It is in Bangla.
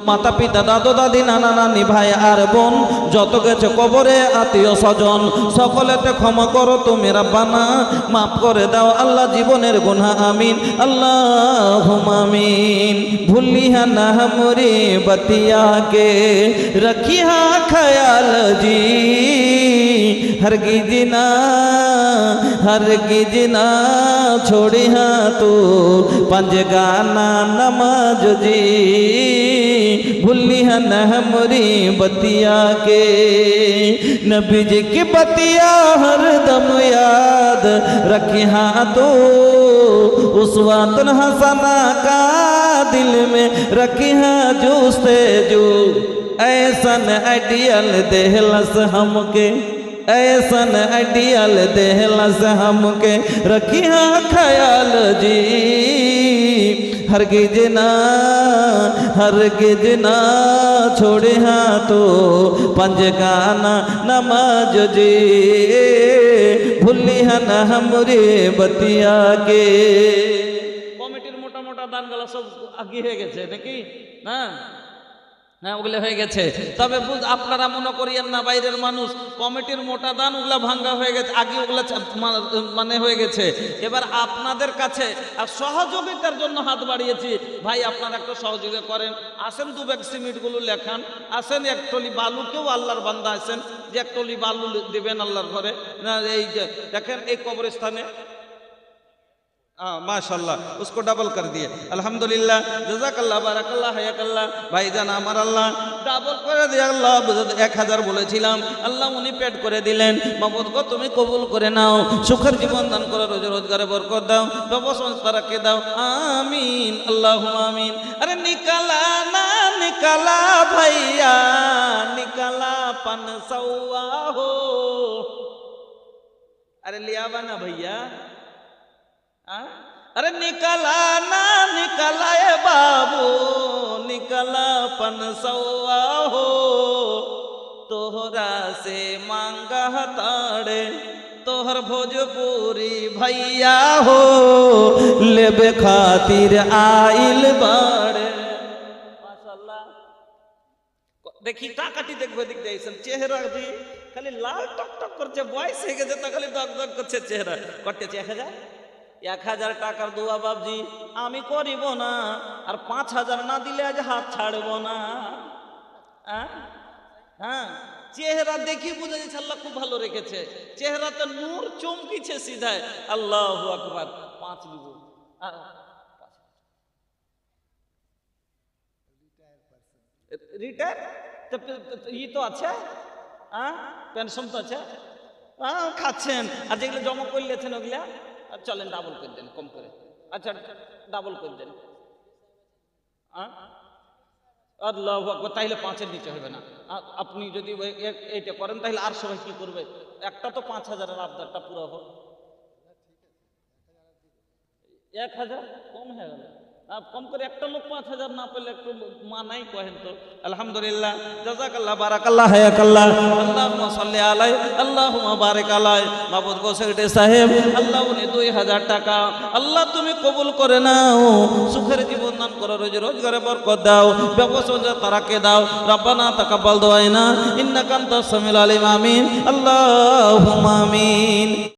মাতা পিতা দাদু দাদি নানা নানি ভাই আর বোন যত গেছে কবরে আত্মীয় স্বজন সকলেতে ক্ষমা করো তুমি রাব্বানা মাফ করে দাও আল্লাহ জীবনের গুনাহ আমিন আল্লাহ আমিন ভুলিয়া না हमरी बतिया के रखिया ख्याल जी हरगिज ना हरगिज ना छोड़िया तू पंज गाना नमाज जी भूलिया न हमरी बतिया के। नबी जी की बतिया हर दम याद रखिया तो उस वतन हसना का दिल में रखे रखिया जूसते जू। ऐसन आइडियल देहलस हमके, ऐसन आइडियल देहलस हमके रखिया ख्याल जी। हरगिज ना हरगिज ना छोड़े हाँ तो पंज गाना नमाज जी भूलिया ना हमरे बतिया के কমিটির মোটা মোটা দানগুলো সব আগে হয়ে গেছে নাকি না হ্যাঁ ওগুলো হয়ে গেছে। তবে আপনারা মনে করিয়েন না, বাইরের মানুষ, কমিটির মোটা দান ওগুলা ভাঙ্গা হয়ে গেছে, আগে ওগুলা মানে হয়ে গেছে। এবার আপনাদের কাছে আর সহযোগিতার জন্য হাত বাড়িয়েছি। ভাই, আপনারা একটু সহযোগিতা করেন। আসেন দু ব্যাগ সিমেন্টগুলো লেখান। আসেন এক টলি বালুকেও আল্লাহর বান্দা আছেন, যে এক টলি বালু দেবেন আল্লাহর ঘরে। না, এই দেখেন এই কবরস্থানে মাশাল্লাহ উসকো ডাবল কর দিয়ে। আলহামদুলিল্লাহ, জাজাকাল্লাহ, বারাকাল্লাহ, হায়াকাল্লাহ, ভাইজান আমার আল্লাহ। ডাবল করে দিয়ে আল্লাহ এক হাজার বলেছিলাম। আল্লাহ উনি পেট করে দিলেন। মামদ গো, তুমি কবুল করে নাও। সুখের জীবন দান করে, রোজ রোজগারে বরকত দাও। ব্যবসংস্থা রাখে দাও। আমিন আল্লাহ আমিন। আরে নিকালা না, নিকালা ভাইয়া, নিকালা পান সৌয়া হো। আরে লিয়াবা না ভাইয়া। अरे निकला ना निकला ए बाबू निकला पन सौआ हो तोहरा से मांगा ताड़े तोहर भोजपुरी भैया हो लेबे खातिर आइल बाड़े माशाल्लाह দেখি টাকাটি দেখবে দিক দিয়েছেন চেহারা দি খালি লাল টক টক করছে বয়স হয়ে গেছে তা খালি দক দক করছে চেহারা করতেছে এক হাজার এক হাজার টাকার দোয়া বাবজি আমি করিব না, আর পাঁচ হাজার না দিলে আজ হাত ছাড়ব না। আহ? হ্যাঁ? চেহারা দেখি বুঝা যাচ্ছে আল্লাহ খুব ভালো রেখেছে। চেহারা তো নূর চমকিছে সিধায়। আল্লাহ আকবার। পাঁচ দিব। রিটায়ার ই তো আছে। হ্যাঁ? পেনশন তো আছে। হ্যাঁ খাচ্ছেন। আর যেগুলো জমা করে লেছেন ওগুলা? আর চলেন ডাবল করে দেন, কম করে। আচ্ছা ডাবল করে দেন। আল্লাহ তাইলে পাঁচের নিচে হবে না। আপনি যদি এইটা করেন তাহলে আর সবাই কি করবে? একটা তো পাঁচ হাজারের আবদারটা পুরো হোক। এক হাজার কম হয়ে গেল। কম করে একটা লোক পাঁচ হাজার না পেলে একটু মানাই কহেন তো। আলহামদুলিল্লাহ, জাজাকাল্লাহ, বারাকাল্লাহ, হায়াকাল্লাহ। আল্লাহুম্মা সাল্লি আলাই আল্লাহুম্মা বারিক আলাই মাহবুব গো সাহেব, আল্লাহ উনি দুই হাজার টাকা। আল্লাহ তুমি কবুল করে নাও। সুখের জীবন দান করো, রোজ রোজগারে বরকত দাও। ব্যবসা তারাকে দাও। রব্বানা তাকাব্বাল দোয়াইনা ইন্নাকা আনতাস সামিউল আলিম, আমিন। আল্লাহুম্মা আমিন।